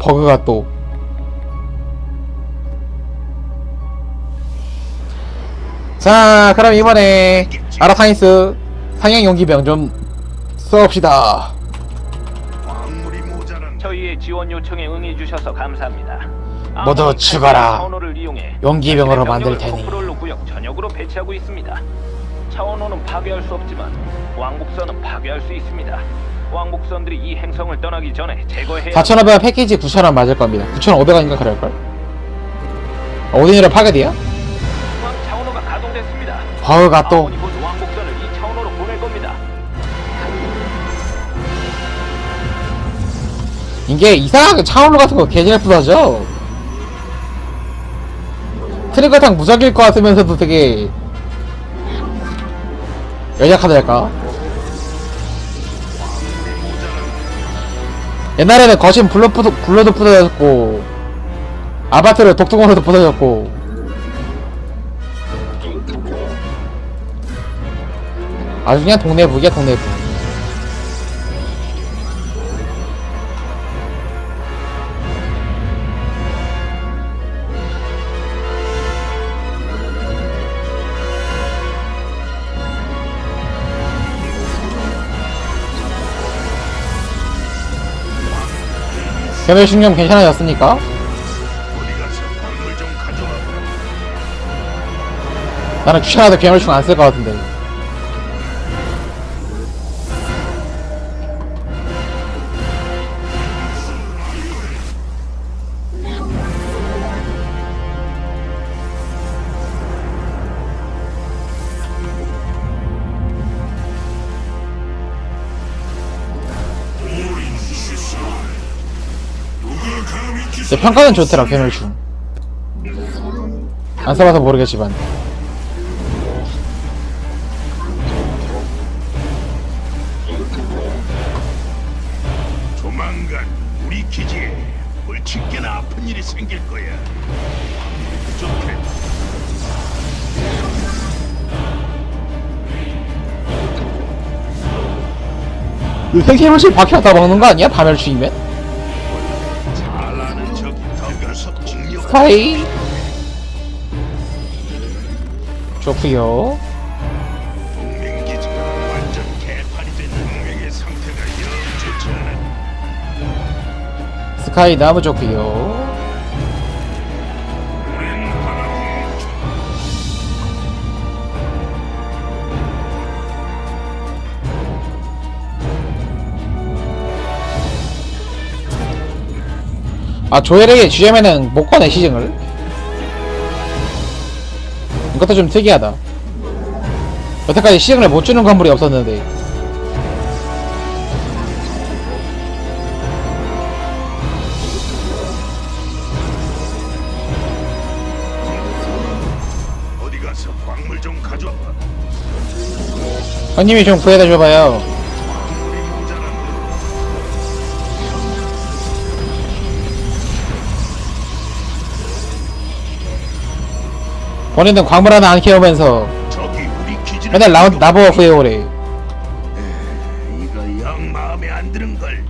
버그가 또 자, 그럼 이번에 아라타니스 상향 용기병 좀 써봅시다. 광물이 모자란 저희의 지원 요청에 응해 주셔서 감사합니다. 모두 죽어라. 차원호를 이용해 용기병으로 만들 테니. 구역 전역으로 배치하고 있습니다. 차원호는 파괴할 수 없지만 왕복선은 파괴할 수 있습니다. 왕복선들이 이 행성을 떠나기 전에 제거해야 4,500원 패키지 9,000원 맞을 겁니다. 9,500원인가 그럴걸? 오딘이라 파괴돼요? 중앙 차원호가 가동됐습니다. 버그가 또 아몬이 곧 왕복선을 이 차원호로 보낼 겁니다. 이게 이상하게 차원로 같은 거 개잘 부서져. 트리거탕 무적일 것 같으면서도 되게 연약하달까? 옛날에는 거신 부도, 불로도 부서졌고 아바트를 독통으로도 부서졌고. 아주 그냥 동네북이야 동네북 개별 신경 가져와. 나는 귀찮아서 괴물충 안 쓸 것 같은데 내 평가는 좋더라 괴물충 안 써봐서 모르겠지만 조만간 우리 기지에 물치게나 아픈 일이 생길 거야 부족해 이 생체 물질 박혀다 먹는 거 아니야? 파멸충이면? 스카이. 좋구요. 스카이 나무 좋구요 아 조엘에게 주자면은 못 꺼내 시즌을? 이것도 좀 특이하다. 여태까지 시즌을 못 주는 건물이 없었는데. 어디 가서 광물 좀 가져와. 형님이 좀 구해다 줘봐요 본인은 광물 하나 안 키우면서 저기 우리 기지를 맨날 나, 나보고 구해오래 이거 영 마음에 안 드는 걸.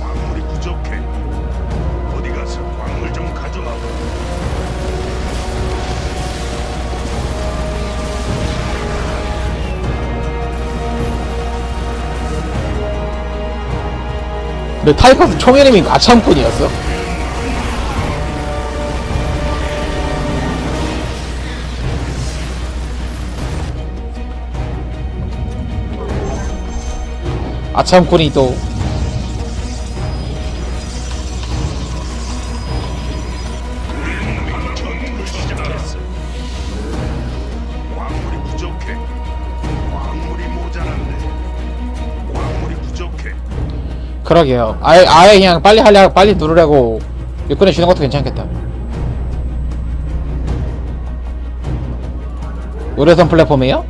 광물이 부족해. 어디 가서 광물 좀 가져와. 근데 타이커스 총 이름이 가참꾼이었어? 아참꾼이 또 전투를 시작했어. 광물이 부족해. 광물이 모자란데. 광물이 부족해. 그러게요 아예, 아예 그냥 빨리 하려 빨리 누르려고 육군에 주는 것도 괜찮겠다 의료선 플랫폼이에요?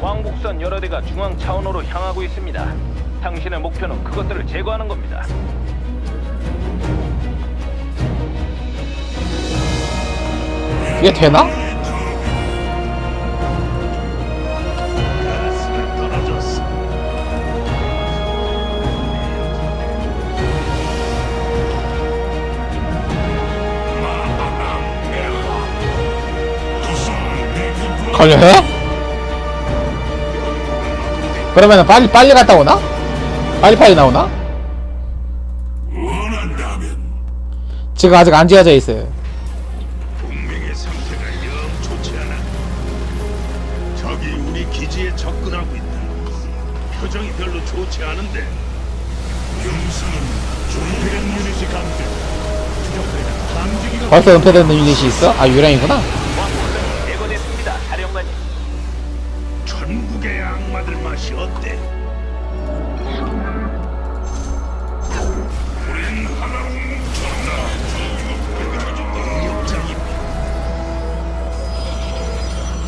왕복선 여러 대가 중앙 차원호로 향하고 있습니다. 당신의 목표는 그것들을 제거하는 겁니다. 이게 되나? 걸려요? 그러면 빨리 빨리 갔다 오나? 빨리 빨리 나오나? 지금 아직 안 지어져 있어요. 동맹의 상태가 영 좋지 않아. 적이 우리 기지에 접근하고 있다. 표정이 별로 좋지 않은데. 용사는 준비된 유닛이 감지. 감지기가 벌써 은폐되는 유닛이 있어? 아 유령이구나. 왕복선이 제거됐습니다. 사령관님. 전국의 악마들 맛이 어때?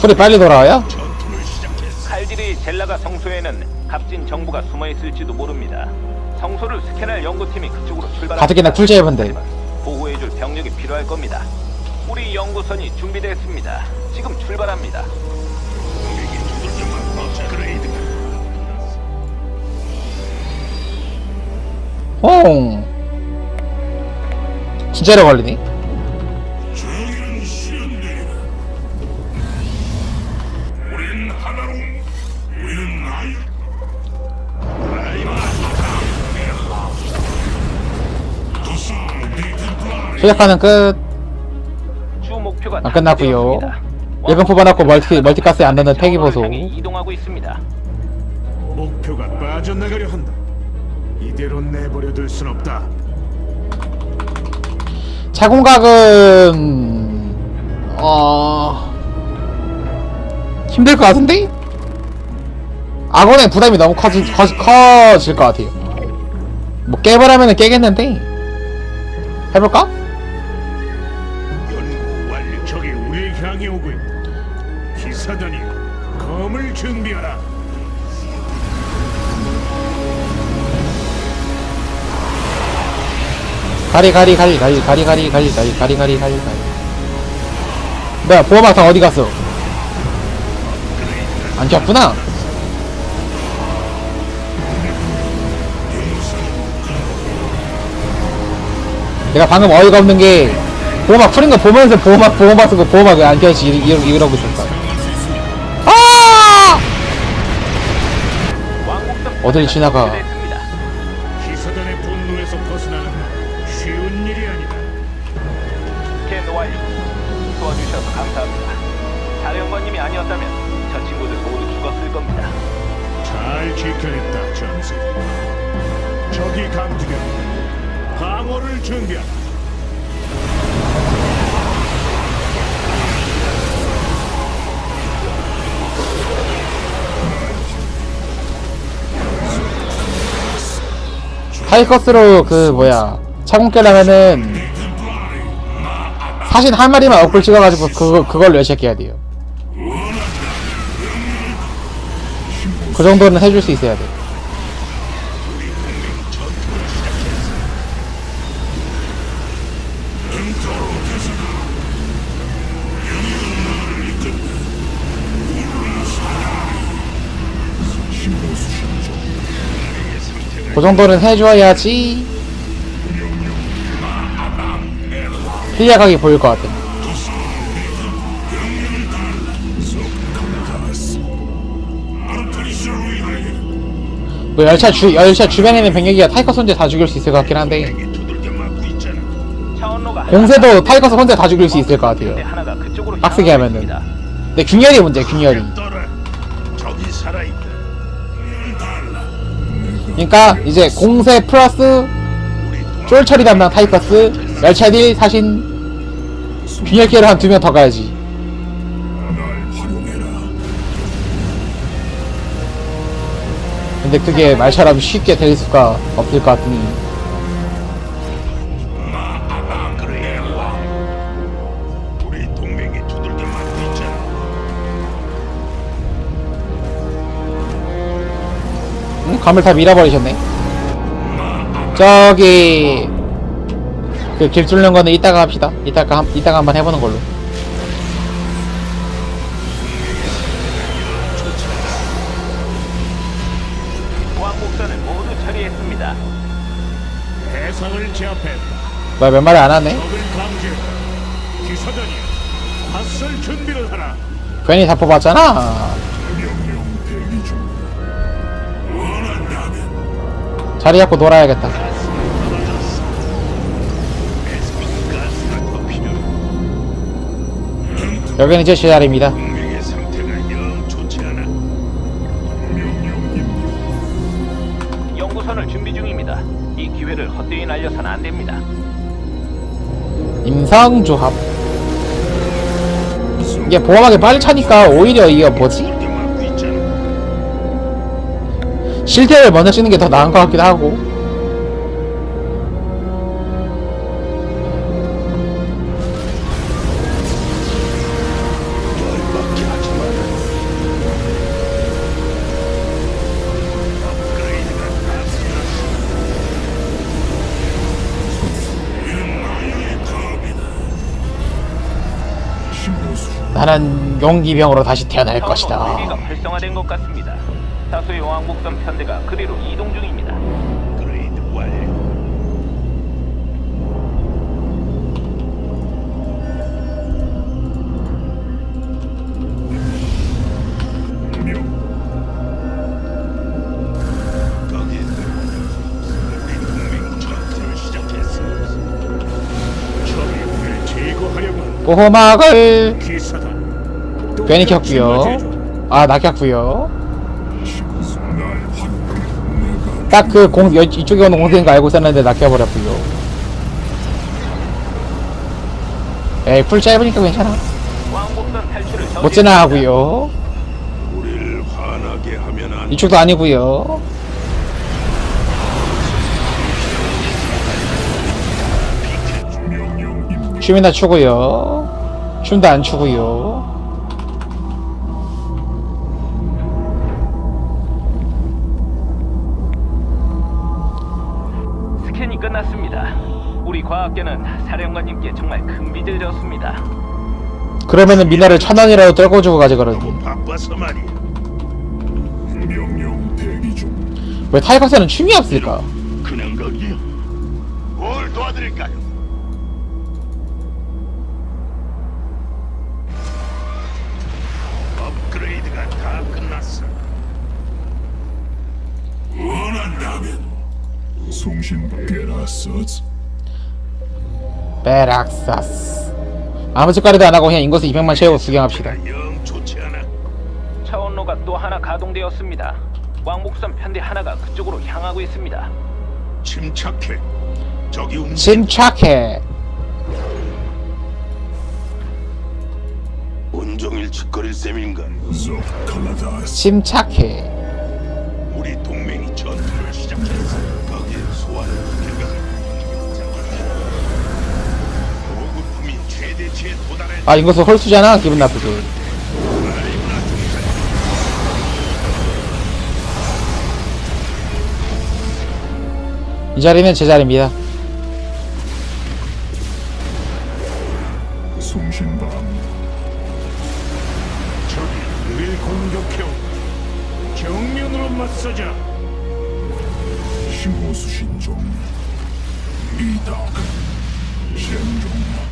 소리 빨리 돌아와요? 칼질이 젤라가 성소에는 값진 정보가 숨어 있을지도 모릅니다. 성소를 스캔할 연구팀이 그쪽으로 출발. 가뜩이나 쿨제이브인데. 보호해줄 병력이 필요할 겁니다. 우리 연구선이 준비됐습니다. 지금 출발합니다. 홍. 진짜로 걸리니? 시작하는 끝. 주 목표가 안 아, 끝났고요. 탑재되었습니다. 예금 뽑아놨고 멀티 멀티가스에 안 넣는 폐기 보소. 향해 이동하고 있습니다. 목표가 빠져나가려 한다. 이대로 내버려 둘 순 없다. 차공각은 어 힘들 것 같은데? 악원의 부담이 너무 커지, 커, 커질 것 같아요. 뭐 깨버리면 깨겠는데 해볼까? 향해 오고 있다. 기사단이 검을 준비하라. 가리 가리 가리 가리 가리 가리 가리 가리 가리 가리 가리 가리 뭐야 보호막상 어디 갔어? 안 켰구나. 내가 방금 어이가 없는 게 보호막 풀린 거 보면서 보호막 보호막 쓰고 보호막 왜안 켜지 이러, 이러고 있었어. 아! 어딜 지나가. 기사단의 분노에서 벗어나는 건 쉬운 일이 아니다. 스캔 완료. 도와주셔서 감사합니다. 사령관님이 아니었다면 저 친구들 모두 죽었을 겁니다. 잘 지켜냈다, 전세. 적이 감지되었다. 방어를 준비하라. 하이커스로 그 뭐야 차공 깨려면은 사신 한 마리만 업글 찍어가지고 그거 그걸로 열심히 해야 돼요. 그 정도는 해줄 수 있어야 돼. 그 정도는 해줘야지 힐리아각이 보일 것 같아. 뭐 열차 주 열차 주변에 있는 병력이야 타이커스 혼자 다 죽일 수 있을 것 같긴 한데. 차원로가 공세도 타이커스 혼자 다 죽일 수 있을 것 같아요. 하나가 그쪽으로 빡세게 향하고 하면은. 있습니다. 근데 균열이 문제 균열이. 그러니까 이제 공세 플러스 쫄처리 담당 타이커스 열차 딜 사신 기회를 한 두 명 더 가야지. 근데 그게 말처럼 쉽게 될 수가 없을 것 같으니 감을 다 밀어버리셨네. 저기 그 길 뚫는 거는 이따가 합시다. 이따가 한, 이따가 한번 해보는 걸로. 왕복선을 모두 처리했습니다. 대상을 제압했다. 뭐야 몇 마리 안 하네? 괜히 다 뽑았잖아 자리 잡고 놀아야겠다. 여기는 제. 명령입니다. 연구선을 준비 중입니다. 이 기회를 헛되이 날려선 안 됩니다. 임상조합 이게 보호막이 빨리 차니까 오히려 이거 뭐지? 실태를 먼저 쓰는 게 더 나은 것 같기도 하고. 나는 용기병으로 다시 태어날 것이다 다. 다수의 왕복선 편대가 그리로 이동 중입니다. 완료. 보호막을 괜히 맞이해줘. 아 낙혔구요 딱 그공 이쪽에 오는 공대인 거 알고 있었는데 낙혀버렸구요 에이 풀 짧으니까 괜찮아 못. 지나가고요. 이쪽도 아니고요. 춤이나 추고요 춤도 안 추고요 과학계는 사령관님께 정말 큰 빚을 졌습니다. 그러면은 미나를 천 원이라도 떨궈주고 가지 그러니 바빠서 말이야. 명령 대기 중. 왜 타이거스는 춤이 없을까 그냥 거기요. 뭘 도와드릴까요? 업그레이드가 다 끝났어. 원한다면 송신부 게라서스 베락사스 아무 짓거리도 안 하고 그냥 인구수 200만 채우고 구경합시다 영 좋지 않아. 차원로가 또 하나 가동되었습니다. 왕복선 편대 하나가 그쪽으로 향하고 있습니다. 침착해. 저기 움직. 침착해 온종일 짓거릴 셈인가? 조 칼라다스 침착해 우리 동맹이 전투를 시작했어. 아 인구수 홀수잖아 기분 나쁘게 이 자리는 제 자리입니다 송신방 적이 우릴 공격해온다. 정면으로 맞서자. 신호 수신종 이닥 신종 알았다.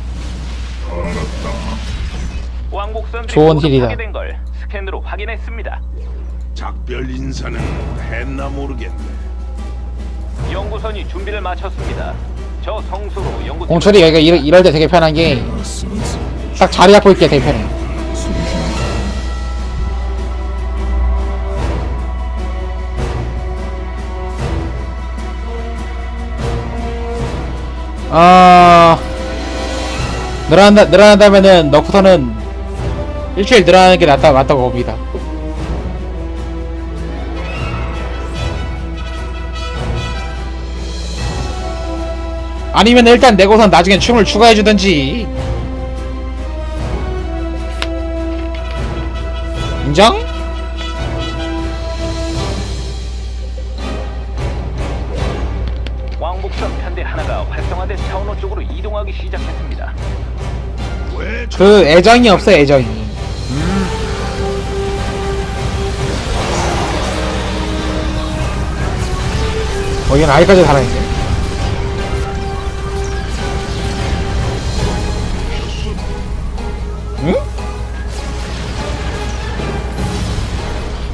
좋은. 파괴된 걸 스캔으로 확인했습니다. 작별 인사는 했나 모르겠네. 연구선이 준비를 마쳤습니다. 저 성수로 연구팀 공철이 여기가 이럴, 이럴 때 되게 편한 게 딱 자리 잡고 있기가 되게 편해 아 늘어난다 늘어난다면은 넣고서는 일주일 늘어나는 게 낫다 맞다고 봅니다. 아니면 일단 내고선 나중에 춤을 추가해 주든지 인정? 쪽으로 이동하기 시작했습니다. 그 애정이 없어 애정이. 어, 얘는 아직까지 살아있네. 응?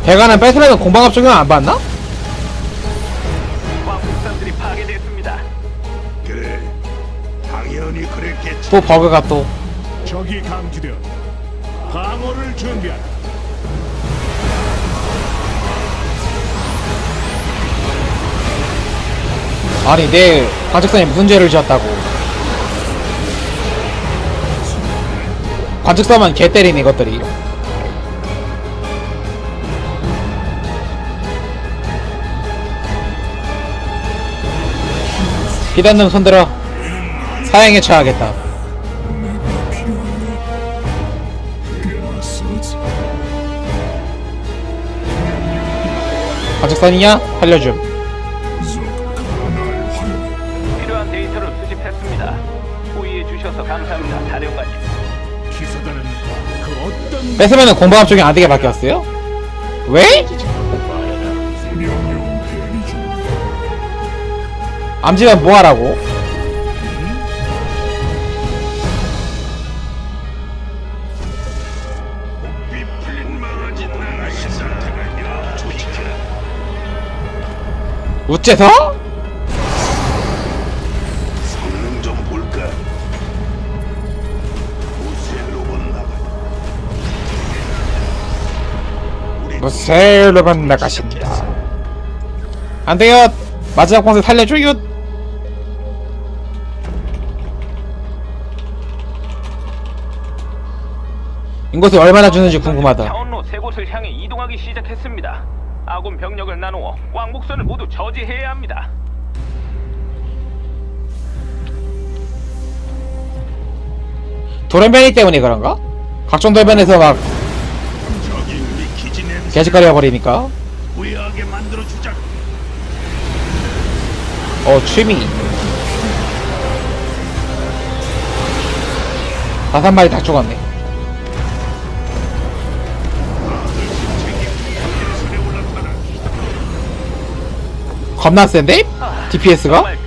대가는 뺏으려면 공방업 적용 안 받나? 또 버그가 또 적이 감지되었다. 방어를 준비하라. 아니 내 관측선이 무슨 죄를 지었다고 관측선만 개 때리네 이것들이 비단놈 손들어 사형에 처하겠다 관측선이냐? 살려줌 필요한 데이터를 수집했습니다. 호의해 주셔서 감사합니다, 사령관님. 기사단은 그 어떤 뺏으면은 공방업 적용 안 되게 바뀌었어요? 왜? 암지면 뭐하라고? 우째서? 성능 좀 볼까? 우세 로봇 나가. 우리 무쇠로만 나가신다 안 돼요 마지막 방송 살려줘요 인것을 얼마나 주는지 궁금하다 차원로 세 곳을 향해 이동하기 시작했습니다. 아군 병력을 나누어 왕복선을 모두 저지해야 합니다. 돌연변이 때문에 그런가? 각종 돌변에서 막 저기 우리 기지 냄새 개짓거려 버리니까 후회하게 만들어 주자. 어 취미 다섯 마리 다 죽었네 겁나 센데? DPS가? 정말